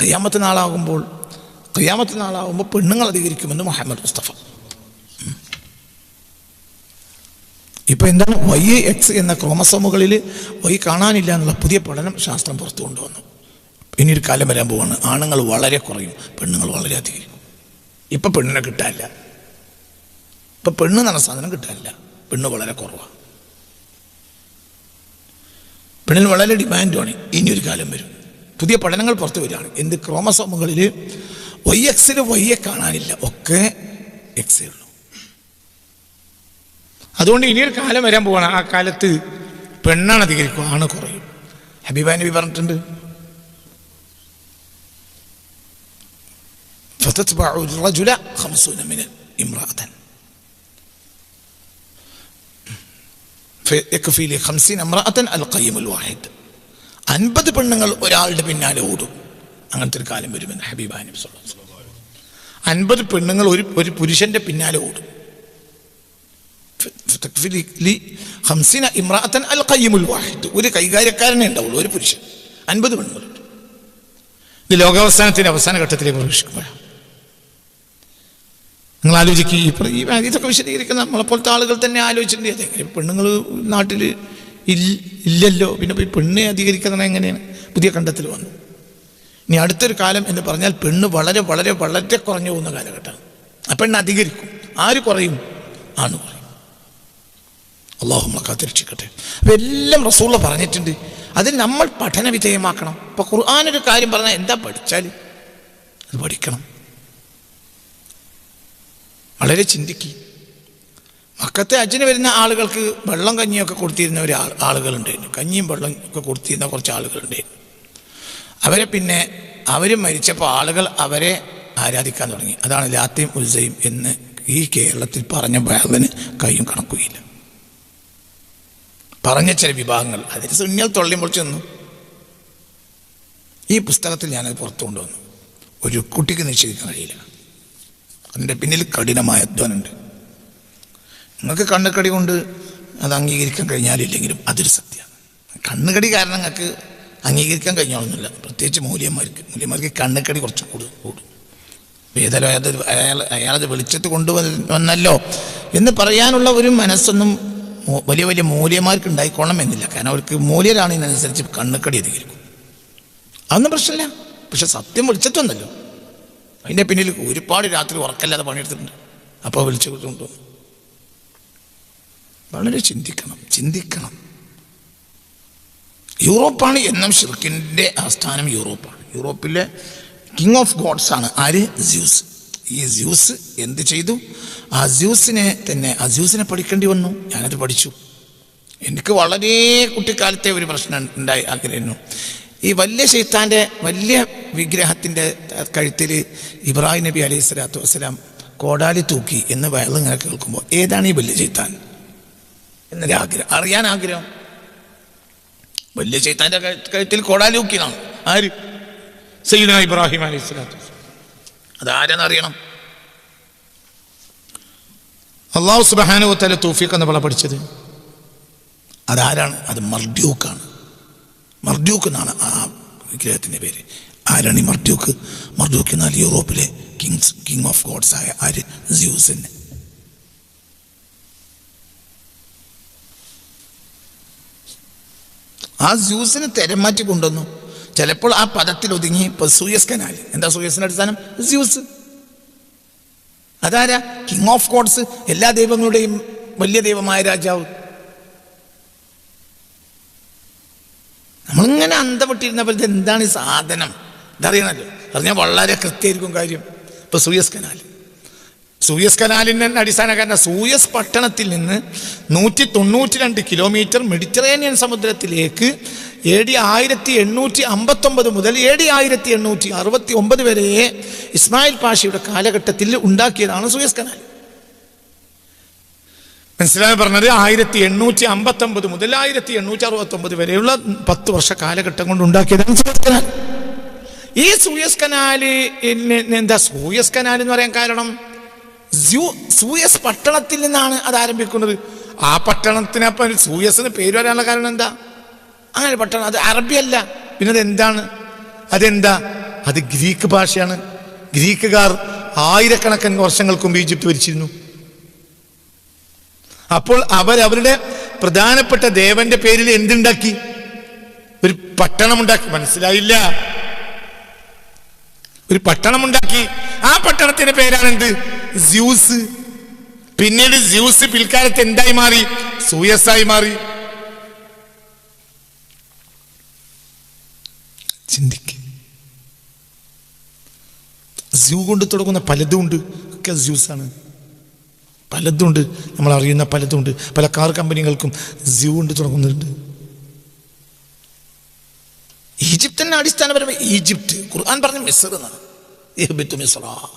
കയ്യാമത്ത് നാളാകുമ്പോൾ കയ്യാമത്ത് നാളാകുമ്പോൾ പെണ്ണുങ്ങൾ അധികരിക്കുമെന്ന് മുഹമ്മദ് മുസ്തഫ. ഇപ്പോൾ എന്താണ്? വൈ എക്സ് എന്ന ക്രോമസോമുകളിൽ വൈ കാണാനില്ല എന്നുള്ള പുതിയ പഠനം ശാസ്ത്രം പുറത്തു കൊണ്ടുവന്നു. ഇനി ഒരു കാലം വരാൻ പോവാണ്. ആണുങ്ങൾ വളരെ കുറയും പെണ്ണുങ്ങൾ വളരെ അധികരിക്കും. ഇപ്പം പെണ്ണിനെ കിട്ടാനില്ല. ഇപ്പം പെണ്ണ് എന്ന സാധനം കിട്ടാനില്ല. പെണ്ണ് വളരെ കുറവാണ് പെണ്ണിന് വളരെ ഡിമാൻഡുമാണ് ഇനി ഒരു കാലം വരും. പുതിയ പഠനങ്ങൾ പുറത്തു വരികയാണ് എന്ത് ക്രോമസോമുകളിൽ വൈ എക്സിൽ വൈയെ കാണാനില്ല ഒക്കെ എക്സേ ഉള്ളൂ അതുകൊണ്ട് ഇനിയൊരു കാലം വരാൻ പോവാണ് ആ കാലത്ത് പെണ്ണാണ് അധികരിക്കും ആണ് കുറയും ഹബീബ നബി പറഞ്ഞിട്ടുണ്ട് فتتبع الرجل خمسون من امرأة فيكفي لخمسين امرأة القيم الواحد അൻപത് പെണ്ണുങ്ങൾ ഒരാളുടെ പിന്നാലെ ഓടും. അങ്ങനത്തെ ഒരു കാലം വരുമെന്ന് ഹബീബ് ഹാനിബ് അൻപത് പെണ്ണുങ്ങൾ ഒരു ഒരു പുരുഷന്റെ പിന്നാലെ ഓടും. ഇമ്രാത്തൻ അൽ കയ്യമുൽ വാഹിദ്. ഒരു കൈകാര്യക്കാരനെ ഉണ്ടാവുള്ളൂ ഒരു പുരുഷൻ. അൻപത് പെണ്ണുങ്ങൾ. ഇത് ലോകാവസാനത്തിന്റെ അവസാന ഘട്ടത്തിലേക്ക് പ്രവേശിക്കുമ്പോഴാണ്. നിങ്ങൾ ആലോചിക്കുക ഇപ്പം ഈ ഇതൊക്കെ വിശദീകരിക്കുന്ന നമ്മളെപ്പോലത്തെ ആളുകൾ തന്നെ ആലോചിച്ചിട്ടുണ്ട്. അതെങ്ങനെ പെണ്ണുങ്ങൾ നാട്ടിൽ ഇല്ലല്ലോ. പിന്നെ പോയി പെണ്ണെ അധികരിക്കുന്നത് എങ്ങനെയാണ്? പുതിയ കണ്ടെത്തൽ വന്നു. ഇനി അടുത്തൊരു കാലം എന്ന് പറഞ്ഞാൽ പെണ്ണ് വളരെ വളരെ വളരെ കുറഞ്ഞു പോകുന്ന കാലഘട്ടമാണ്. ആ പെണ്ണ് അധികരിക്കും. ആര് കുറയും? ആണ് കുറയും. അള്ളാഹു നമ്മളെ കാത്തിരക്ഷിക്കട്ടെ. അപ്പം എല്ലാം റസൂള്ള പറഞ്ഞിട്ടുണ്ട്. അതിൽ നമ്മൾ പഠന വിധേയമാക്കണം. ഇപ്പൊ ഖുർആാനൊരു കാര്യം പറഞ്ഞാൽ എന്താ പഠിച്ചാൽ അത് പഠിക്കണം. വളരെ ചിന്തിക്കി. മക്കത്തെ അച്ഛന് വരുന്ന ആളുകൾക്ക് വെള്ളം കഞ്ഞിയൊക്കെ കൊടുത്തിരുന്ന ഒരു ആളുകളുണ്ടായിരുന്നു. കഞ്ഞിയും വെള്ളം ഒക്കെ കൊടുത്തിരുന്ന കുറച്ച് ആളുകളുണ്ടായിരുന്നു. അവരെ പിന്നെ അവർ മരിച്ചപ്പോൾ ആളുകൾ അവരെ ആരാധിക്കാൻ തുടങ്ങി. അതാണ് ലാത്തയും ഉത്സയും എന്ന് ഈ കേരളത്തിൽ പറഞ്ഞ ബാലന് കൈയും കണക്കുകയില്ല പറഞ്ഞ ചില വിഭാഗങ്ങൾ അതിന് സുന്യൽ തൊള്ളി നിന്നു. ഈ പുസ്തകത്തിൽ ഞാനത് പുറത്തു കൊണ്ടുവന്നു. ഒരു കുട്ടിക്ക് നിശ്ചയിക്കാൻ കഴിയില്ല. അതിന്റെ പിന്നിൽ കഠിനമായ അധ്വാനമുണ്ട്. നിങ്ങൾക്ക് കണ്ണുകടി കൊണ്ട് അത് അംഗീകരിക്കാൻ കഴിഞ്ഞാലില്ലെങ്കിലും അതൊരു സത്യമാണ് കണ്ണുകടി കാരണം നിങ്ങൾക്ക് അംഗീകരിക്കാൻ കഴിഞ്ഞോളൊന്നുമില്ല പ്രത്യേകിച്ച് മൂല്യന്മാർക്ക്. മൂല്യന്മാർക്ക് കണ്ണുകടി കുറച്ച് കൂടും കൂടും. ഏതായാലും അയാൾ അയാൾ അയാളത് വെളിച്ചത്ത് കൊണ്ടുവന്നല്ലോ എന്ന് പറയാനുള്ള ഒരു മനസ്സൊന്നും വലിയ വലിയ മൂല്യന്മാർക്ക് ഉണ്ടായിക്കോണം എന്നില്ല. കാരണം അവർക്ക് മൂല്യരാണിതിനനുസരിച്ച് കണ്ണുകടി അധികരിക്കും. അതൊന്നും പ്രശ്നമില്ല. പക്ഷെ സത്യം വെളിച്ചത്തൊന്നല്ലോ അതിന്റെ പിന്നിൽ ഒരുപാട് രാത്രി ഉറക്കല്ലാതെ പണിയെടുത്തിട്ടുണ്ട്. അപ്പോൾ വിളിച്ചു കൊണ്ടുവന്നു. വളരെ ചിന്തിക്കണം ചിന്തിക്കണം. യൂറോപ്പാണ് എന്നും ഷിർക്കിന്റെ ആസ്ഥാനം യൂറോപ്പാണ്. യൂറോപ്പിലെ കിങ് ഓഫ് ഗോഡ്സ് ആണ് ആര്? ജ്യൂസ് ഈ ജ്യൂസ് എന്ത് ചെയ്തു? ആ ജ്യൂസിനെ തന്നെ ആ ജ്യൂസിനെ പഠിക്കേണ്ടി വന്നു. ഞാനത് പഠിച്ചു. എനിക്ക് വളരെ കുട്ടിക്കാലത്തെ ഒരു പ്രശ്നം ഉണ്ടായി ആഗ്രഹിക്കുന്നു ഈ വലിയ ശൈത്താന്റെ വലിയ വിഗ്രഹത്തിന്റെ കഴുത്തിൽ ഇബ്രാഹിം നബി അലൈഹി സ്വലാത്തു വസ്സലാം കോടാലി തൂക്കി എന്ന് വയലിങ്ങനെ കേൾക്കുമ്പോൾ ഏതാണ് ഈ വലിയ ശൈത്താൻ? എന്നൊരു ആഗ്രഹം? അറിയാൻ ആഗ്രഹം. വലിയ ചൈത്താന്റെ കഴുത്തിൽ കോടാലി ആര്? സൈന ഇബ്രാഹിം അലൈഹി സ്വലാത്തു അതാരെന്നറിയണം അള്ളാഹു സുബാനുവത്തല തൂഫിക്ക് എന്ന പള പഠിച്ചത്. അതാരാണ്? അത് മർഡ്യൂക്കാണ്. മർഡ്യൂക്ക് എന്നാണ് ആ വിഗ്രഹത്തിന്റെ പേര്. ആരാണ് ഈ മർഡ്യൂക്ക്? മർഡ്യൂക്ക് എന്നാൽ യൂറോപ്പിലെ കിങ്സ് കിങ് ഓഫ് ഗോഡ്സ് ആയ ആര്? ജ്യൂസിന് ആ ജ്യൂസിന് തെരമാറ്റി കൊണ്ടുവന്നു. ചിലപ്പോൾ ആ പദത്തിൽ ഒതുങ്ങി ഇപ്പൊ സൂയസ് കനാൽ എന്താ സൂയസിന്റെ അടിസ്ഥാനം? സ്യൂസ് അതാരാ? കിങ് ഓഫ് കോഡ്സ് എല്ലാ ദൈവങ്ങളുടെയും വലിയ ദൈവമായ രാജാവ്. നമ്മളിങ്ങനെ അന്തപ്പെട്ടിരുന്നപ്പോൾ ഇത് എന്താണ് ഈ സാധനം? ഇതറിയണല്ലോ. അറിഞ്ഞാൽ വളരെ കൃത്യമായിരിക്കും കാര്യം. ഇപ്പൊ സൂയസ് കനാൽ സൂയസ് കനാലിന്റെ അടിസ്ഥാന കാരണം സൂയസ് പട്ടണത്തിൽ നിന്ന് നൂറ്റി തൊണ്ണൂറ്റി രണ്ട് കിലോമീറ്റർ മെഡിറ്ററേനിയൻ സമുദ്രത്തിലേക്ക് എ ഡി ആയിരത്തി എണ്ണൂറ്റി അമ്പത്തൊമ്പത് മുതൽ എ ഡി ആയിരത്തി എണ്ണൂറ്റി അറുപത്തി ഒമ്പത് വരെ ഇസ്മായിൽ പാഷയുടെ കാലഘട്ടത്തിൽ ഉണ്ടാക്കിയതാണ് സൂയസ് കനാൽ. മനസ്സിലായി പറഞ്ഞത്? ആയിരത്തി എണ്ണൂറ്റി അമ്പത്തൊമ്പത് മുതൽ ആയിരത്തി എണ്ണൂറ്റി അറുപത്തൊമ്പത് വരെയുള്ള പത്ത് വർഷ കാലഘട്ടം കൊണ്ട് ഉണ്ടാക്കിയതാണ് സൂയസ് കനാൽ. ഈ സൂയസ് കനാല് എന്താ സൂയസ് കനാൽ എന്ന് പറയാൻ കാരണം? സൂയസ് പട്ടണത്തിൽ നിന്നാണ് അത് ആരംഭിക്കുന്നത്. ആ പട്ടണത്തിനപ്പം സൂയസിന് പേര് വരാനുള്ള കാരണം എന്താ? അങ്ങനെ പട്ടണം അത് അറബിയല്ല പിന്നെ അത് എന്താണ്? അതെന്താ? അത് ഗ്രീക്ക് ഭാഷയാണ്. ഗ്രീക്കുകാർ ആയിരക്കണക്കിന് വർഷങ്ങൾക്കും ഈജിപ്ത് ഭരിച്ചിരുന്നു. അപ്പോൾ അവർ അവരുടെ പ്രധാനപ്പെട്ട ദേവന്റെ പേരിൽ എന്തുണ്ടാക്കി? ഒരു പട്ടണം ഉണ്ടാക്കി മനസ്സിലായില്ല? ഒരു പട്ടണം ഉണ്ടാക്കി ആ പട്ടണത്തിന്റെ പേരാണ് എന്ത് സ്യൂസ് പിന്നീട് സ്യൂസ് പിൽക്കാലത്ത് എന്തായി മാറി? സൂയസായി മാറി. ചിന്തിക്ക. സ്യൂ കൊണ്ട് തുടങ്ങുന്ന പലതും ഉണ്ട് ഒക്കെ സ്യൂസാണ് പലതും ഉണ്ട് നമ്മൾ അറിയുന്ന പലതും ഉണ്ട് പല കാർ കമ്പനികൾക്കും സ്യൂ കൊണ്ട് തുടങ്ങുന്നുണ്ട്. ഈജിപ്തിന്റെ അടിസ്ഥാനപരമായി ഈജിപ്ത്. ഖുർആൻ പറഞ്ഞ മിസർ എന്നാണ്. മിസ്റാ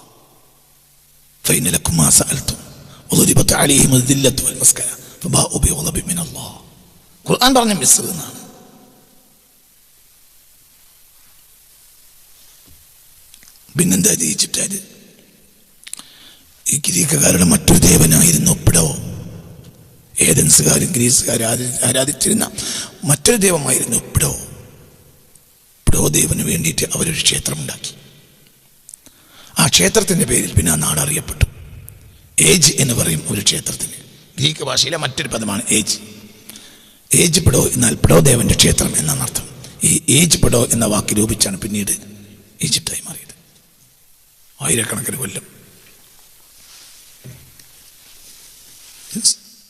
ഖുർആൻ പറഞ്ഞ മിസ്ർ എന്നാണ് പിന്നെന്താ ഈജിപ്റ്റായത് ഈ ഗ്രീക്കുകാരുടെ മറ്റൊരു ദേവനായിരുന്നു പിടോ ഏതൻസുകാരും ഗ്രീസുകാരും ആരാധിച്ചിരുന്ന മറ്റൊരു ദൈവമായിരുന്നു പിടോ പിടോ ദേവന് വേണ്ടിയിട്ട് അവരൊരു ക്ഷേത്രമുണ്ടാക്കി. ആ ക്ഷേത്രത്തിന്റെ പേരിൽ പിന്നെ ആ നാട് അറിയപ്പെട്ടു. ഏജ് എന്ന് പറയും ഒരു ക്ഷേത്രത്തിന്. ഗ്രീക്ക് ഭാഷയിലെ മറ്റൊരു പദമാണ് ഏജ്. ഏജ് പെടോ എന്നാൽ പെടോ ദേവന്റെ ക്ഷേത്രം എന്നാണ് അർത്ഥം. ഈ ഏജ് പെടോ എന്ന വാക്ക് രൂപിച്ചാണ് പിന്നീട് ഈജിപ്തായി മാറിയത്. ആയിരക്കണക്കിന് കൊല്ലം.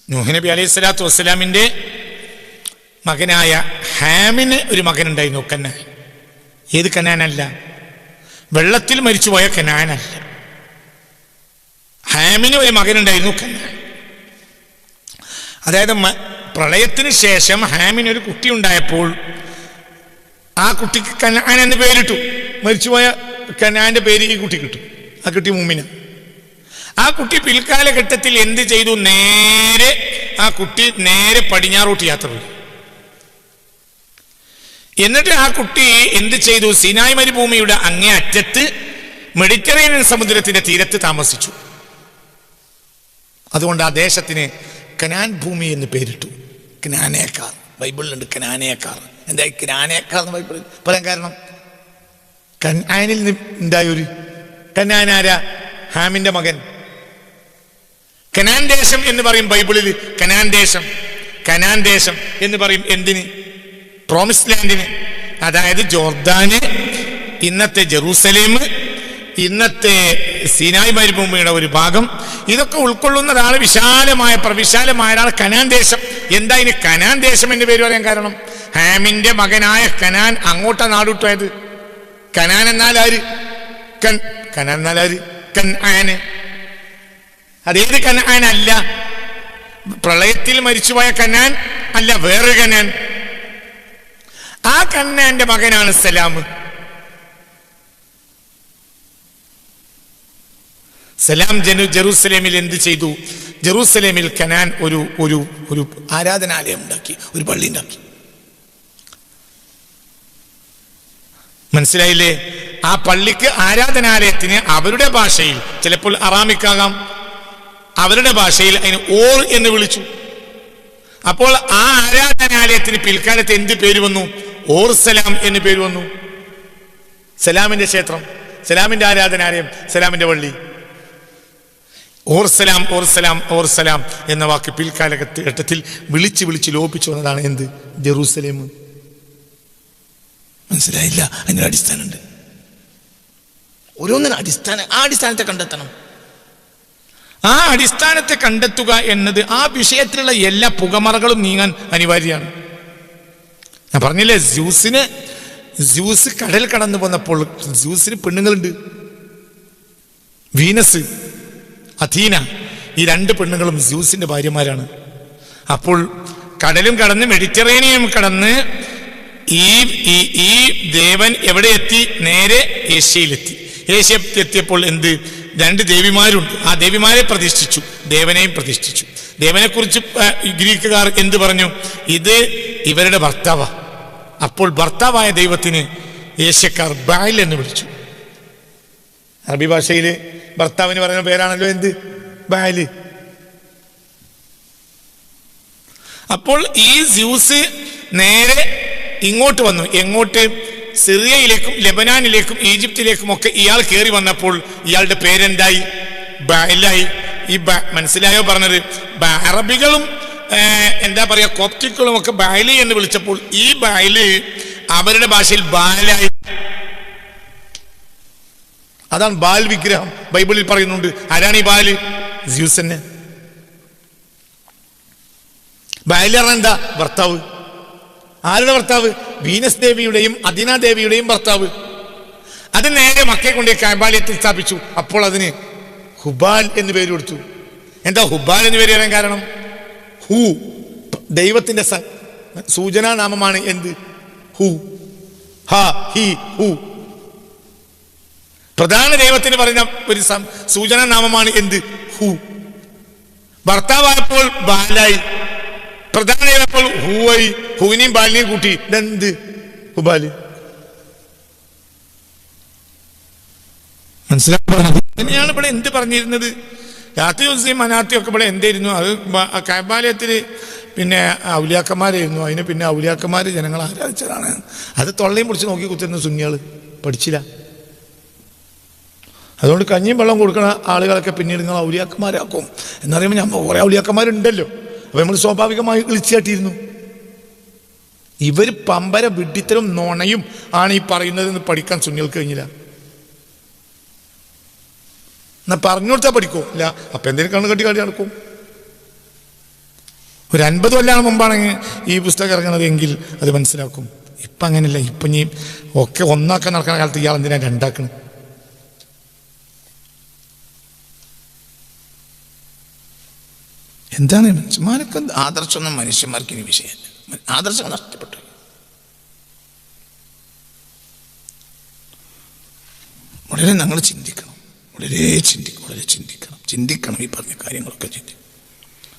നൂഹിനബി അലൈഹി സ്വലാത്തു വസ്സലാമിന്റെ മകനായ ഹാമിന് ഒരു മകനുണ്ടായിരുന്നു കന്നാൻ. ഏത് കനാനല്ല വെള്ളത്തിൽ മരിച്ചുപോയ കനാനല്ല ഹാമിന് ഒരു മകനുണ്ടായിരുന്നു കനാൻ. അതായത് പ്രളയത്തിന് ശേഷം ഹാമിന് ഒരു കുട്ടി ഉണ്ടായപ്പോൾ ആ കുട്ടിക്ക് കനാൻ എന്ന് പേരിട്ടു. മരിച്ചുപോയ കനാന്റെ പേര് ഈ കുട്ടി കിട്ടും. ആ കുട്ടി മുമ്മിന് ആ കുട്ടി പിൽക്കാലഘട്ടത്തിൽ എന്ത് ചെയ്തു? നേരെ ആ കുട്ടി നേരെ പടിഞ്ഞാറോട്ട് യാത്ര പോയി. എന്നിട്ട് ആ കുട്ടി എന്ത് ചെയ്തു? സിനായ് മരുഭൂമിയുടെ അങ്ങേ അറ്റത്ത് മെഡിറ്ററേനിയൻ സമുദ്രത്തിന്റെ തീരത്ത് താമസിച്ചു. അതുകൊണ്ട് ആ ദേശത്തിന് കനാൻ ഭൂമി എന്ന് പേരിട്ടു. കനാനേക്കാർ. ബൈബിളിലുണ്ട് കനാനേക്കാർ. എന്തായി? കനാനേക്കാർ എന്ന് ബൈബിളിൽ പറയാൻ കാരണം? കനാനിൽ ഉണ്ടായ ഒരു? കനാനാര ഹാമിന്റെ മകൻ. കനാൻ ദേശം എന്ന് പറയും ബൈബിളിൽ കനാൻ ദേശം. കനാൻ ദേശം എന്ന് പറയും എന്തിന്? പ്രോമിസ് ലാൻഡിന് അതായത് ജോർദാന് ഇന്നത്തെ ജെറൂസലേം ഇന്നത്തെ സീനായ് മരുഭൂമിയുടെ ഒരു ഭാഗം. ഇതൊക്കെ ഉൾക്കൊള്ളുന്നതാണ് വിശാലമായ പ്രവിശാലമായതാണ് കനാൻ ദേശം. എന്താ ഇനി കനാൻ ദേശം എന്ന് പേര് പറയാൻ കാരണം? ഹാമിന്റെ മകനായ കനാൻ അങ്ങോട്ടാ നാടുട്ടായത് കനാൻ എന്നാൽ ആര്? കൻ കനാൻ എന്നാൽ ആര്? കൻ ആന് അതേത് കനാൻ അല്ല പ്രളയത്തിൽ മരിച്ചുപോയ കനാൻ അല്ല വേറൊരു കനാൻ. ആ കണ്ണാന്റെ മകനാണ് സലാം. സലാം ജനു ജെറൂസലേമിൽ എന്ത് ചെയ്തു? ജെറൂസലേമിൽ കനാൻ ഒരു ഒരു ഒരു ആരാധനാലയം ഉണ്ടാക്കി ഒരു പള്ളി ഉണ്ടാക്കി. മനസ്സിലായില്ലേ? ആ പള്ളിക്ക് ആരാധനാലയത്തിന് അവരുടെ ഭാഷയിൽ ചിലപ്പോൾ അറാമിക്കാകാം അവരുടെ ഭാഷയിൽ അതിന് ഓർ എന്ന് വിളിച്ചു. അപ്പോൾ ആ ആരാധനാലയത്തിന് പിൽക്കാലത്ത് എന്ത് പേര് വന്നു? ഓർ സലാം എന്ന് പേര് വന്നു. സലാമിന്റെ ക്ഷേത്രം സലാമിന്റെ ആരാധനാലയം സലാമിന്റെ പള്ളി ഓർ സലാം ഓർ സലാം ഓർ സലാം എന്ന വാക്ക് പിൽക്കാലഘട്ടത്തിൽ വിളിച്ച് വിളിച്ച് ലോപിച്ചു വന്നതാണ് എന്ത്? ജെറൂസലേം. മനസ്സിലായില്ല? അതിന്റെ അടിസ്ഥാനമുണ്ട്. ഓരോന്നിനും അടിസ്ഥാന ആ അടിസ്ഥാനത്തെ കണ്ടെത്തണം. ആ അടിസ്ഥാനത്തെ കണ്ടെത്തുക എന്നത് ആ വിഷയത്തിലുള്ള എല്ലാ പുകമറകളും നീങ്ങാൻ അനിവാര്യമാണ്. ഞാൻ പറഞ്ഞില്ലേ ജ്യൂസിന് ജ്യൂസ് കടൽ കടന്നു പോന്നപ്പോൾ ജ്യൂസിന് പെണ്ണുങ്ങളുണ്ട്. വീനസ് അഥീന ഈ രണ്ട് പെണ്ണുങ്ങളും ജ്യൂസിന്റെ ഭാര്യമാരാണ്. അപ്പോൾ കടലും കടന്ന് മെഡിറ്ററേനിയം കടന്ന് ഈ ഈ ദേവൻ എവിടെ എത്തി? നേരെ ഏഷ്യയിലെത്തി. ഏഷ്യ എത്തിയപ്പോൾ എന്ത്? രണ്ട് ദേവിമാരുണ്ട്. ആ ദേവിമാരെ പ്രതിഷ്ഠിച്ചു. ദേവനെയും പ്രതിഷ്ഠിച്ചു. ദേവനെക്കുറിച്ച് ഗ്രീക്കുകാർ എന്ത് പറഞ്ഞു? ഇത് ഇവരുടെ ഭർത്താവാ. അപ്പോൾ ഭർത്താവായ ദൈവത്തിന് ഏഷ്യക്കാർ ബായിൽ എന്ന് വിളിച്ചു. അറബി ഭാഷയിൽ ഭർത്താവിന് പറയുന്ന പേരാണല്ലോ എന്ത്? ബാൽ അപ്പോൾ ഈ ജ്യൂസ് നേരെ ഇങ്ങോട്ട് വന്നു. എങ്ങോട്ട്? സിറിയയിലേക്കും ലെബനാനിലേക്കും ഈജിപ്തിലേക്കും ഒക്കെ ഇയാൾ കയറി വന്നപ്പോൾ ഇയാളുടെ പേരെന്തായി? ബാലായി ഈ മനസ്സിലായോ പറഞ്ഞത്? അറബികളും എന്താ പറയാ കോപ്റ്റിക്കുകളും ഒക്കെ ബാലി എന്ന് വിളിച്ചപ്പോൾ ഈ ബാൽ അവരുടെ ഭാഷയിൽ ബാലായി. അതാണ് ബാൽ വിഗ്രഹം. ബൈബിളിൽ പറയുന്നുണ്ട് ആരാണ് ഈ ബാൽ? ജ്യൂസന്നെ ബാലിയാണ് എന്താ? ഭർത്താവ്. ആരുടെ ഭർത്താവ്? വീനസ് ദേവിയുടെയും അദിന ദേവിയുടെയും ഭർത്താവ്. അത് നേരെ മക്കയെ കൊണ്ട് കാമ്പാലയത്തിൽ സ്ഥാപിച്ചു. അപ്പോൾ അതിന് ഹുബാൽ എന്ന് പേര് കൊടുത്തു. എന്താ ഹുബാൽ എന്ന് പേര് വരാൻ കാരണം? ഹു. ദൈവത്തിന്റെ സൂചനാ നാമമാണ് എന്ത്? ഹു. ഹ ഹി ഹു. പ്രധാന ദൈവത്തിന് പറയുന്ന ഒരു സൂചനാ നാമമാണ് എന്ത്? ഹു. ഭർത്താവായപ്പോൾ ബാലായി. പ്രധാന ദൈവപ്പോൾ ഹൂവായി. ഹൂവിനെയും ബാലിനെയും കൂട്ടി. ഇതെന്ത്? ഹുബാൽ മനസ്സിലാക്കാൻ തന്നെയാണ് ഇവിടെ എന്ത് പറഞ്ഞിരുന്നത്? ദിവസം മനാത്തിയും ഒക്കെ ഇവിടെ എന്തായിരുന്നു അത് കാബാലയത്തിൽ പിന്നെ ഔലിയാക്കന്മാരായിരുന്നു. അതിന് പിന്നെ ഔലിയാക്കന്മാർ ജനങ്ങൾ ആരാധിച്ചതാണ്. അത് തൊള്ളയും പിടിച്ച് നോക്കി കുത്തിരുന്ന സുന്നികൾ പഠിച്ചില്ല. അതുകൊണ്ട് കഞ്ഞിയും വെള്ളം കൊടുക്കുന്ന ആളുകളൊക്കെ പിന്നീട് നിങ്ങൾ ഔലിയാക്കന്മാരാക്കും. എന്നറിയുമ്പോൾ ഞാൻ കുറേ ഔലിയാക്കന്മാരുണ്ടല്ലോ. അപ്പോൾ നമ്മൾ സ്വാഭാവികമായി വിളിച്ചാട്ടിയിരുന്നു ഇവർ പമ്പര വിഡിത്തരും നുണയും ആണ് ഈ പറയുന്നതെന്ന് പഠിക്കാൻ സുന്നികൾക്ക് കഴിഞ്ഞില്ല. എന്നാ പറഞ്ഞു കൊടുത്താൽ പഠിക്കോ. ഇല്ല അപ്പൊ എന്തെങ്കിലും കണ്ണു കെട്ടി കളി നടക്കും. ഒരു അൻപത് കൊല്ലം മുമ്പാണെങ്കിൽ ഈ പുസ്തകം ഇറങ്ങുന്നത് എങ്കിൽ അത് മനസ്സിലാക്കും. ഇപ്പം അങ്ങനെയല്ല ഇപ്പം ഇനി ഒക്കെ ഒന്നാക്കാൻ നടക്കുന്ന കാലത്ത് ഇയാൾ എന്തിനാ രണ്ടാക്കണം? എന്താണ്? മനുഷ്യന്മാർക്ക് ആദർശമൊന്നും മനുഷ്യന്മാർക്ക് ഇനി വിഷയമല്ല. ആദർശം നഷ്ടപ്പെട്ടു. വളരെ ഞങ്ങൾ ചിന്തിക്കണം. വളരെ ചിന്തിക്കും വളരെ ചിന്തിക്കണം. ചിന്തിക്കണം ഈ പറഞ്ഞ കാര്യങ്ങളൊക്കെ ചിന്തിക്കണം.